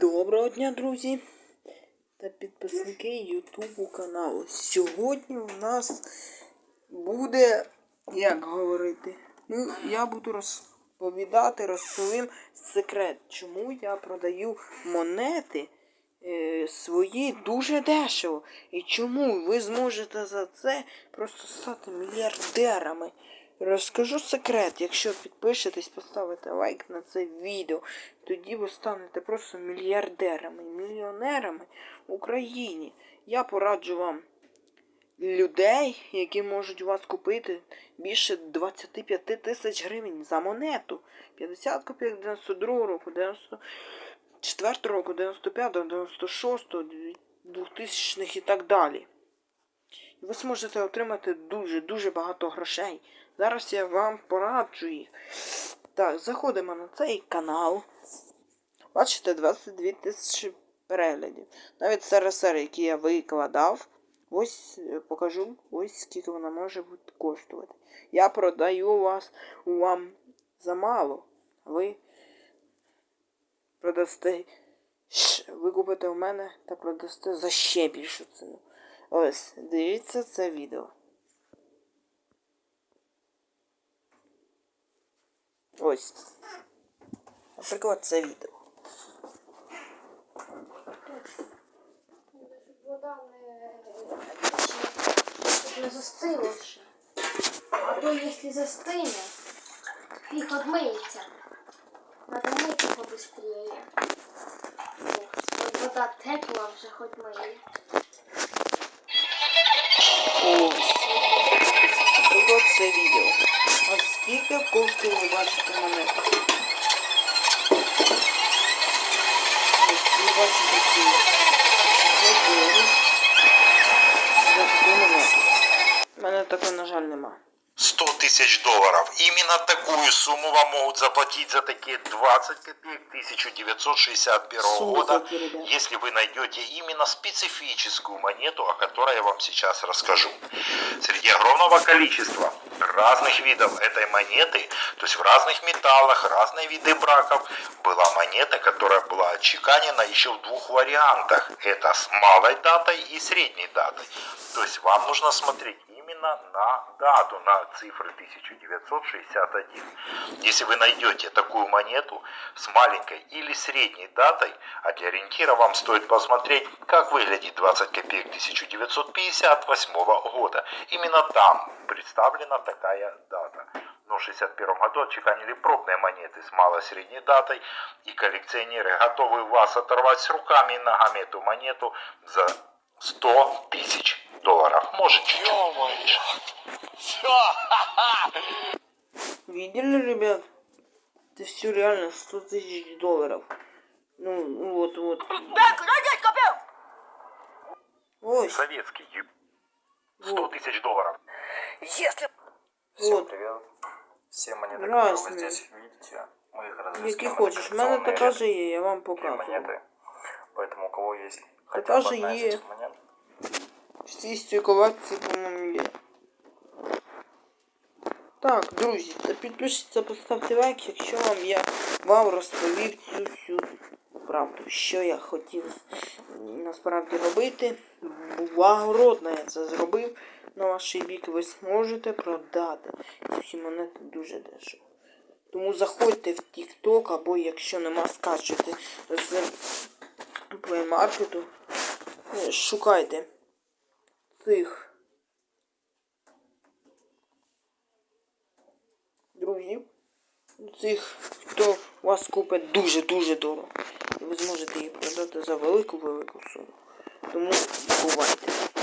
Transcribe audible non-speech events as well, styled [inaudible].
Доброго дня, друзі та підписники Ютубу каналу. Сьогодні у нас буде, як говорити, ну, я буду розповідати, розповім секрет, чому я продаю монети е, свої дуже дешево. І чому ви зможете за це просто стати мільярдерами. Розкажу секрет, якщо підпишетесь, поставите лайк на це відео, тоді ви станете просто мільярдерами, мільйонерами в Україні. Я пораджу вам людей, які можуть у вас купити більше 25 тисяч гривень за монету. 50 копійок 92 року, 94 року, 95, 96, 2000 х і так далі. І ви зможете отримати дуже-дуже багато грошей. Зараз я вам пораджу їх. Так, заходимо на цей канал. Бачите, 22 тисячі переглядів. Навіть СРСР, який я викладав, ось е, покажу, ось скільки вона може коштувати. Я продаю вас вам за мало. Ви продасте. Ви купите у мене та продасте за ще більшу ціну. Ось, дивіться це відео. Ось. Наприклад, це відео. Не, не ще. А то якщо застине, фіг одмиється. Надо мити побыстрее. Вода тепла вже хоч миє. От скільки коштує, ви бачите монета. Ось ви бачите ці 600 доларів за таку монету. У мене такої, на жаль, нема. 100 тысяч долларов. Именно такую сумму вам могут заплатить за такие 20 копеек 1961 года, Слушайте, ребят. если вы найдете именно специфическую монету, о которой я вам сейчас расскажу. Среди огромного количества разных видов этой монеты, то есть в разных металлах, разные виды браков, была монета, которая была отчеканена еще в двух вариантах. Это с малой датой и средней датой. То есть вам нужно смотреть именно на дату, на цифры 1961. Если вы найдете такую монету с маленькой или средней датой, а для ориентира вам стоит посмотреть, как выглядит 20 копеек 1958 года. Именно там представлена такая дата. Но в 1961 году отчеканили пробные монеты с малой-средней датой, и коллекционеры готовы вас оторвать с руками и ногами эту монету за 100 тысяч долларов. Может, [laughs] Видели, ребят? Это все реально 100 тысяч долларов. Ну, ну вот, вот. Ось, Советский ю- 100 вот, тысяч долларов. Если... Всем Вот. привет. Все монеты, Разные. которые вы здесь видите, мы их разыскиваем. Які Это хочеш. У мене коллекционные така же є, я вам показую. монеты. Поэтому у кого есть хотя же монет, Всі стікуватися, по-моєму, є. Так, друзі, підпишіться, поставте лайк, якщо вам я вам розповів цю всю правду, що я хотів насправді робити. Благородно я це зробив. На ваш бік ви зможете продати ці всі монети дуже дешево. Тому заходьте в TikTok, або якщо нема, скачуйте з Play Market, е, шукайте цих друзів, цих, хто вас купить дуже-дуже дорого. І ви зможете їх продати за велику-велику суму. Тому бувайте.